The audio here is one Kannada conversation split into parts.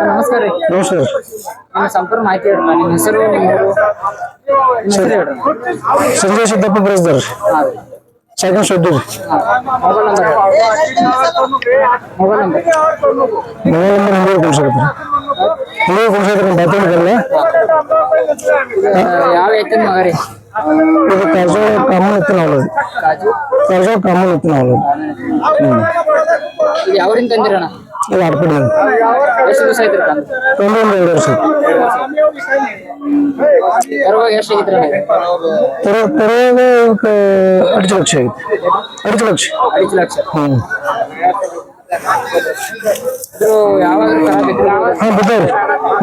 ನಮಸ್ಕಾರ ರೀ. ನಮಸ್ಕಾರ. ನಿಮ್ಮ ಸಂಪೂರ್ಣ ಮಾಹಿತಿ ಹೇಳಿ ನಿಮ್ಮ ಹೆಸರು Sanjay Siddappa ಬರೆಸ್ದಾರ second schedule mobile number mobile number. Mobile number ಹಿಂದೆ ಕೊಡ್ಸಕತ್ತಾರೆ ಹಿಂದೆ ಕೊಡ್ಸಕತ್ತಾರೆ ಬಾತ್ರೂಮ್ಗೆಲ್ಲ ಯಾವ ಎತ್ತಿನ ಮಗ ರೀ? ಇದು ಕರ್ಜೋ ಕಾಮನ್ ಎತ್ತಿನ ಅವಲದು ರಾಜು ಕರ್ಜೋ ಕಾಮನ್ ಎತ್ತಿನ ಅವಲದು ಇದು ಯಾವ್ರಿಂದ ತಂದಿರಣ್ಣ ಇದು ಆಡ್ಪಡಿ ಎಷ್ಟು ದಿವಸ ಐತ್ರಿ ಎರಡು ವರ್ಷ. ತರುವಾಗ ಎಷ್ಟು ಆಗಿದ್ರಿ ತರ ತರುವಾಗ ಇವಕ್ಕೆ ಅಡಿಚು ಲಕ್ಷ ಆಗಿತ್ತು. ಅಡಿಚು ಲಕ್ಷ. ಐದು ಲಕ್ಷ. ಹ್ಞೂ ಇದು ಯಾವಾಗ ಹಾಂ ಬಿದ್ದಾವ್ರಿ.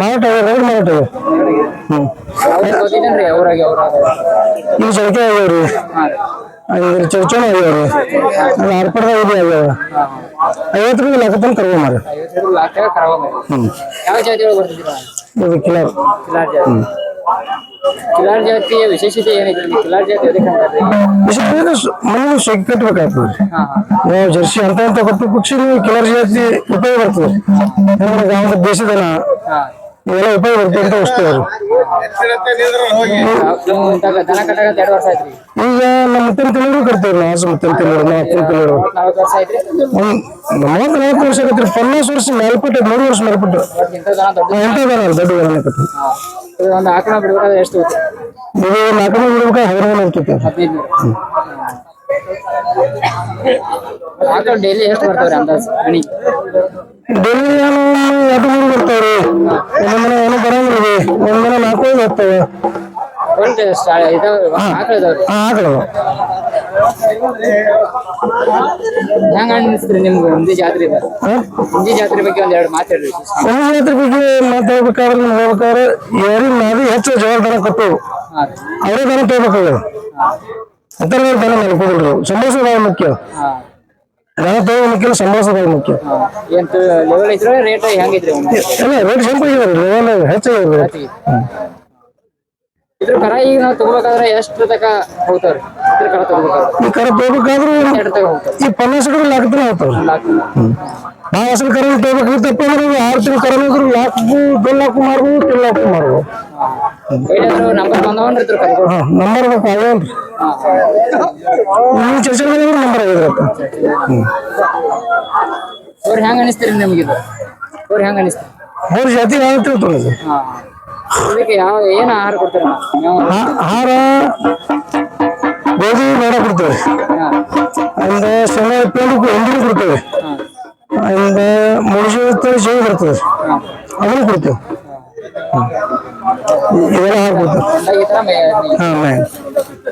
ಮಾರಾಟ ಆಗ್ಯಾವ ಎರಡು ಮಾರಾಟ ಆಗ್ಯಾವ ಹ್ಞೂ ಅವ್ರಿಗೆ ಅವ್ರಾಗ ಈಗ ಚಳಕೆ ಆಗ್ಯಾವ್ರಿ. ಹಾಂ ರೀ ಹಂಗಾರೆ ಚರ್ಚೆನೂ ಆಗ್ಯಾವ್ರಿ ಅದು ಆರ್ಪಡ್ದಾಗ ಇದೆ ಆಗ್ಯಾವ ಐವತ್ತರಿಂದ ತಂದು ಕರ್ಕೊಂಡ್ ಮಾರಿ. ಐವತ್ತು ಹ್ಞೂ ಯಾವ ಜಾತಿ ಒಳಗೆ ಬರ್ತಿದ್ದೀರಾ? ಇದು ಕಿಲರ್. ಕಿಲಾರ್ ಜಾತಿ. ಕಿಲಾರ್ ಜಾತಿಯ ವಿಶೇಷತೆ ಏನೈತಿ ಇಲ್ಲಿ ಕಿಲಾರ್ ಜಾತಿ ಸೊಗ್ ಕಟ್ಬೇಕಾಗ್ತದೆ ನಾವು ಜರ್ಸಿ ಅಂತ ಅಂತ ಕೊಟ್ಟು ಪಕ್ಷಿ ಕಿಲರ್ ಜಾತಿ ಉಪಯೋಗ ಬರ್ತದೆ ನಮ್ಮ ಹಾ. ಇವೆಲ್ಲ ಉಪಯೋಗ ಬರ್ತದೆ ಅಂತ ವಸ್ತು ಅವರು. ನೀವು ಇಂತಾಗ ದನ ಕಟ್ಟಾಗತ್ತ ಎರಡು ವರ್ಷ ಆಯ್ತ್ರಿ ಈಗ ನಮ್ಮ ಮುತ್ತಿನ ತಿಂಗಳು ಕಟ್ತೇವೆ ನಾವು ಹಸು ಮುತ್ತಿನ ತಿಂಗಳು ತಿಂಗಳು ನಾಲ್ಕು ಒಂದು ಮೂವತ್ತು ನಾಲ್ಕು ವರ್ಷ ಆಗತ್ತೆ ಪನ್ನಾಸ್ ವರ್ಷ ಮೇಲ್ಪಟ್ಟು ಮೂರು ವರ್ಷ ಮೇಲ್ಪಟ್ಟು. ಬಟ್ ಇಂಥ ದನ ದೊಡ್ಡ ದನ ಕಟ್ಟು ಒಂದು ಆಕಳ ಬಿಡ್ಬೇಕಾದ್ರೆ ಎಷ್ಟು ಹೋಗುತ್ತೆ ಇದು ನಾಲ್ಕು ಮಂದಿ ಬಿಡ್ಬೇಕು ಹದಿನೈದು ಇರ್ತೈತೆ ಆಕಳ ಡೈಲಿ ಎಷ್ಟು ಬರ್ತಾವ್ರಿ ಅಂದಾಜು ಡೈಲಿ ನಾನು ಎರಡು ಮೂರು ಬರ್ತಾವ್ರಿ. ಒಂದೊಂದಿನ ಏನು ಬರಂಗಿಲ್ಲ ಒಂದಿನ ರೀ ಬರ್ತಾವೆ ಮನೆ ಇದಾವ್ರಿ ಆಕಳ ಹೆಂಗ ಅನಿಸ್ತ್ರಿ ನಿಮ್ಗೆ ಒಂದೇ ಜಾತ್ರೆ ಜಾತ್ರೆ ಬಗ್ಗೆ ಒಂದ್ ಎರಡು ಮಾತಾಡ್ರಿ ಒಂದು ಜಾತ್ರೆ ಬಗ್ಗೆ ಮಾತಾಡ್ಬೇಕಾದ್ರೆ ಹೇಳ್ಬೇಕಾದ್ರೆ ಯಾರಿಗೆ ನಾವು ಹೆಚ್ಚು ಜವಾಬ್ದಾರ ಕೊಟ್ಟು ಅವರೇ ದನ ತಗೋಬೇಕಾಗ್ಯದ ಅಂತರ ದನ ಸಂಭಾಷಣೆ ಮುಖ್ಯ. ದನ ಮುಖ್ಯ ಮುಖ್ಯ. ಎಂತ ಲೆವೆಲ್ ರೇಟ್ ಎಲ್ಲ ರೇಟ್ ಲೆವೆಲ್ ಇದ್ರ ಕರ ಈಗ ನಾವು ತಗೋಬೇಕಾದ್ರೆ ಎಷ್ಟು ತಕ ಹೋಗ್ತಾವ್ರಿ? ಇದ್ರ ಕರ ತಗೋಬೇಕಾದ್ರೆ. ಈ ಕರ ತಗೋಬೇಕಾದ್ರೆ ಈ ಪನ್ನಾಸ್ ಲಾಕ್ ಲಾಕ್ತಾನೆ ಹೋಗ್ತಾವ್ರಿ. ಲಾಕ್ ನಾವು ಅಸಲು ಕರ ತಗೋಬೇಕಿತ್ತಪ್ಪ ಅಂದ್ರೆ ಆರು ತಿಂಗಳು ಕರ ಇದ್ರು ಲಾಕು ಬೆಲ್ಲಾಕು ಮಾರ್ಬೋದು ತಿಲ್ಲಾಕು ಮಾರ್ಬೋದು ಏನಾದ್ರು ನಂಬರ್ ಬಂದವನ್ರಿ ಬೇಕು ನೀವು ಚರ್ಚೆ ಮಾಡಿದ್ರೆ ನಂಬರ್ ಆಗಿದ್ರಪ್ಪ ಹ್ಞೂ ಅವ್ರು ಹೆಂಗ ಅನಿಸ್ತೀರಿ ನಿಮ್ಗೆ ಇದು? ಅವ್ರು ಹೆಂಗ ಅನಿಸ್ತೀರಿ? ಅವ್ರ ಜಾತಿ ಯಾವ ಹಾ. ಇದಕ್ಕೆ ಯಾವ ಏನು ಆಹಾರ ಕೊಡ್ತೀರ? ನೀವು ಆಹಾರ ಗೋಧಿ ಬೇಡ ಕೊಡ್ತೇವೆ. ಅಂದ್ರೆ ಅಂದ ಶೇಂಗಾ ಪೇಂಡು ಎಂಡಿನೂ ಕೊಡ್ತೇವೆ. ಅಂದ್ರೆ ಅಂದ ಮುಳುಜಿ ಜೇವು ಬರ್ತದೆ. ಅದನ್ನು ಕೊಡ್ತೇವೆ. ಇವೆಲ್ಲ ಮೇ- ಹಾಂ